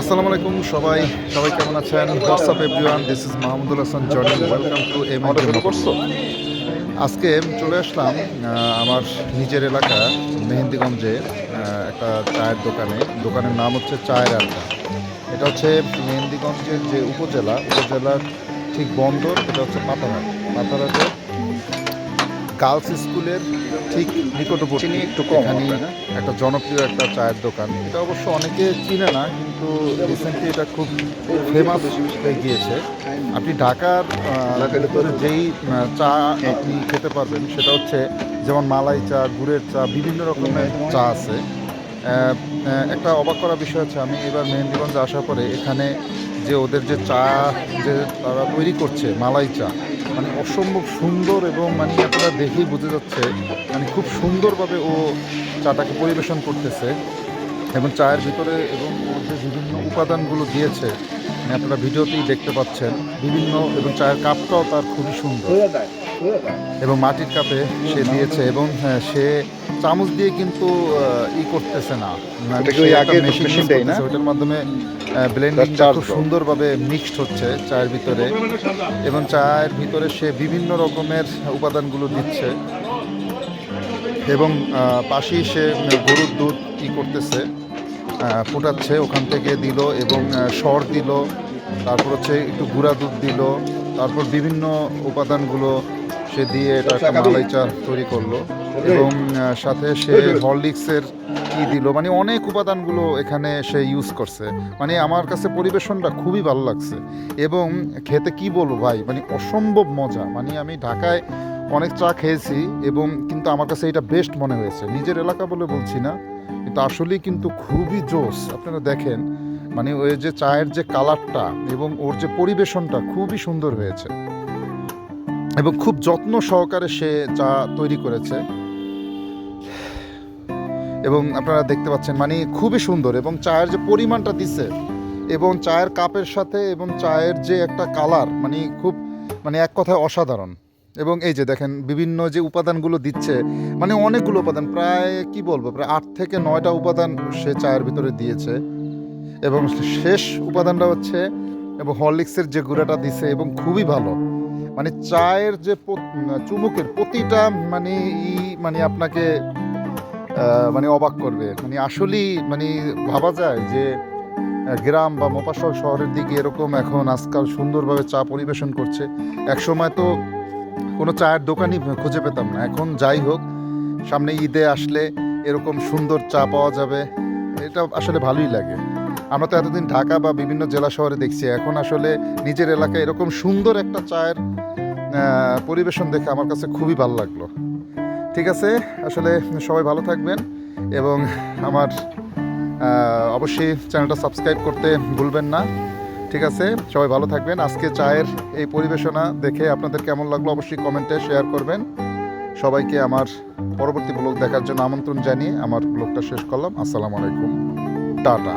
আসসালামু আলাইকুম সবাই। সবাই কেমন আছেন? What's up everyone this is Mahmudul Hasan Jony welcome to M আজকে চলে আসলাম আমার নিজের এলাকা মেহেন্দিগঞ্জে একটা চায়ের দোকানে। দোকানের নাম হচ্ছে চায়ের আড্ডা। এটা হচ্ছে মেহেন্দিগঞ্জের যে উপজেলা উপজেলার ঠিক বন্দর এটা হচ্ছে পাতারহাট। পাতারহাটের গার্লস স্কুলের ঠিক নিকটবর্তী। একটু কম এখানে না? একটা জনপ্রিয় একটা চায়ের দোকান। এটা অবশ্য অনেকে চিনে না কিন্তু রিসেন্টলি এটা খুব ফেমাস হয়ে গিয়েছে। আপনি ঢাকার যেই চা আপনি খেতে পারবেন সেটা হচ্ছে যেমন মালাই চা গুড়ের চা বিভিন্ন রকমের চা আছে। একটা অবাক করা বিষয় হচ্ছে আমি এবার মেহেন্দিগঞ্জে আসার পরে এখানে যে ওদের যে চা যে তারা তৈরি করছে মালাই চা মানে অসম্ভব সুন্দর এবং মানে আপনারা দেখেই বোঝা যাচ্ছে মানে খুব সুন্দরভাবে ও চাটাকে পরিবেশন করতেছে এবং চায়ের ভিতরে এবং ওর যে বিভিন্ন উপাদানগুলো দিয়েছে মানে আপনারা ভিডিওতেই দেখতে পাচ্ছেন বিভিন্ন এবং চায়ের কাপটাও তার খুবই সুন্দর। এবং মাটির কাপে সে দিয়েছে এবং হ্যাঁ, সে চামচ দিয়ে কিন্তু ই করতেছে না। মানে এটা কি ওই সে একটা আগের machine use মেশিনটাই না? করতেছে, ওটার মাধ্যমে ব্লেন্ডিংটা খুব সুন্দরভাবে মিক্সড হচ্ছে চায়ের ভিতরে। এবং চায়ের ভিতরে সে বিভিন্ন রকমের উপাদানগুলো দিচ্ছে। এবং পাশেই সে গরুর দুধ কি করতেছে। ফুটাচ্ছে ওখান থেকে দিল এবং সর দিল। তারপর হচ্ছে একটু গুঁড়া দুধ দিল। তারপর বিভিন্ন উপাদানগুলো সে দিয়ে এটা একটা মালাই চা তৈরি করল। এবং সাথে সে হরলিক্সের কি দিল? মানে অনেক উপাদানগুলো এখানে সে ইউজ করছে। মানে আমার কাছে পরিবেশনটা খুবই ভালো লাগছে। এবং খেতে কি বলব ভাই? মানে অসম্ভব মজা। মানে আমি ঢাকায় অনেক চা খেয়েছি এবং কিন্তু আমার কাছে এটা বেস্ট মনে হয়েছে। নিজের এলাকা বলে বলছি না কিন্তু আসলেই কিন্তু খুবই জোস। আপনারা দেখেন মানে ওই যে চায়ের যে কালারটা এবং ওর যে পরিবেশনটা খুবই সুন্দর হয়েছে। এবং খুব যত্ন সহকারে সে চা তৈরি করেছে। এবং আপনারা দেখতে পাচ্ছেন মানে খুবই সুন্দর এবং চায়ের যে পরিমাণটা দিছে এবং চায়ের কাপের সাথে এবং চায়ের যে একটা কালার মানে খুব মানে এক কথায় অসাধারণ। এবং এই যে দেখেন, বিভিন্ন যে উপাদানগুলো দিচ্ছে মানে অনেকগুলো উপাদান, প্রায় কি বলব, প্রায় আট থেকে নয়টা উপাদান সে চায়ের ভিতরে দিয়েছে। এবং শেষ উপাদানটা হচ্ছে, এবং হরলিক্সের যে গুঁড়াটা দিছে, এবং খুবই ভালো। মানে চায়ের যে চুমুকের প্রতিটা মানে ই মানে আপনাকে মানে অবাক করবে। মানে আসলেই মানে ভাবা যায় যে গ্রাম বা মোপাসল শহরের দিকে এরকম এখন আজকাল সুন্দরভাবে চা পরিবেশন করছে। একসময় তো কোনো চায়ের দোকানই খুঁজে পেতাম না। এখন যাই হোক, সামনে ঈদে আসলে এরকম সুন্দর চা পাওয়া যাবে। এটা আসলে ভালোই লাগে। আমরা তো এতদিন ঢাকা বা বিভিন্ন জেলা শহরে দেখছি। এখন আসলে নিজের এলাকায় এরকম সুন্দর একটা চায়ের পরিবেশন দেখে আমার কাছে খুবই ভালো লাগল। ঠিক আছে, আসলে সবাই ভালো থাকবেন এবং আমার অবশ্যই চ্যানেলটা সাবস্ক্রাইব করতে ভুলবেন না। ঠিক আছে, সবাই ভালো থাকবেন। আজকে চায়ের এই পরিবেশনা দেখে আপনাদের কেমন লাগল অবশ্যই কমেন্টে শেয়ার করবেন। সবাইকে আমার পরবর্তী ব্লগ দেখার জন্য আমন্ত্রণ জানিয়ে আমার ব্লগটা শেষ করলাম। আসসালামু আলাইকুম। টাটা।